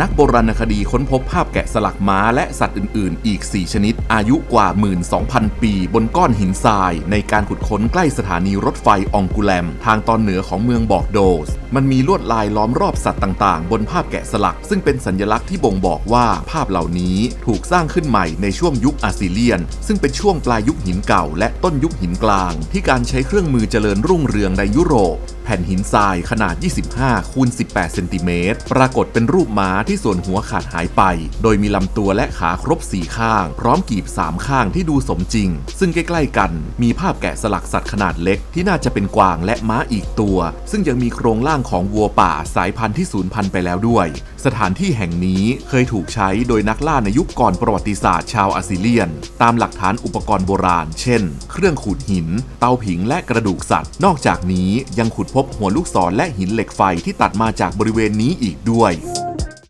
นักโบราณคดีค้นพบภาพแกะสลักม้าและสัตว์อื่น ๆ อีก 4 ชนิด อายุกว่า 12,000 ปี บนก้อนหินทราย ในการขุดค้นใกล้สถานีรถไฟองกุแลม ทางตอนเหนือของเมืองบอกโดส มันมีลวดลายล้อมรอบสัตว์ต่าง ๆ บนภาพแกะสลัก ซึ่งเป็นสัญลักษณ์ที่บ่งบอกว่าภาพเหล่านี้ถูกสร้างขึ้นใหม่ในช่วงยุคอาซิเลียน ซึ่งเป็นช่วงปลายยุคหินเก่า และต้นยุคหินกลาง ที่การใช้เครื่องมือเจริญรุ่งเรืองในยุโรป แผ่นหินทรายขนาด 25 คูณ 18 เซนติเมตร ปรากฏเป็นรูปม้าที่ส่วนหัวขาดหายไป โดยมีลำตัวและขาครบ 4 ข้าง พร้อมกีบ 3 ข้างที่ดูสมจริง ซึ่งใกล้ๆกัน มีภาพแกะสลักสัตว์ขนาดเล็กที่น่าจะเป็นกวางและม้าอีกตัว ซึ่งยังมีโครงร่างของวัวป่าสายพันธุ์ที่สูญพันธุ์ไปแล้วด้วย สถานที่แห่งนี้เคยถูกใช้โดยนักล่าในยุคก่อนประวัติศาสตร์ชาวอาซิเลียน ตามหลักฐานอุปกรณ์โบราณ เช่น เครื่องขูดหิน เตาผิงและกระดูกสัตว์ นอกจากนี้ยังขุดพบหัวลูกศรและหินเหล็กไฟที่ตัดมาจากบริเวณนี้อีกด้วย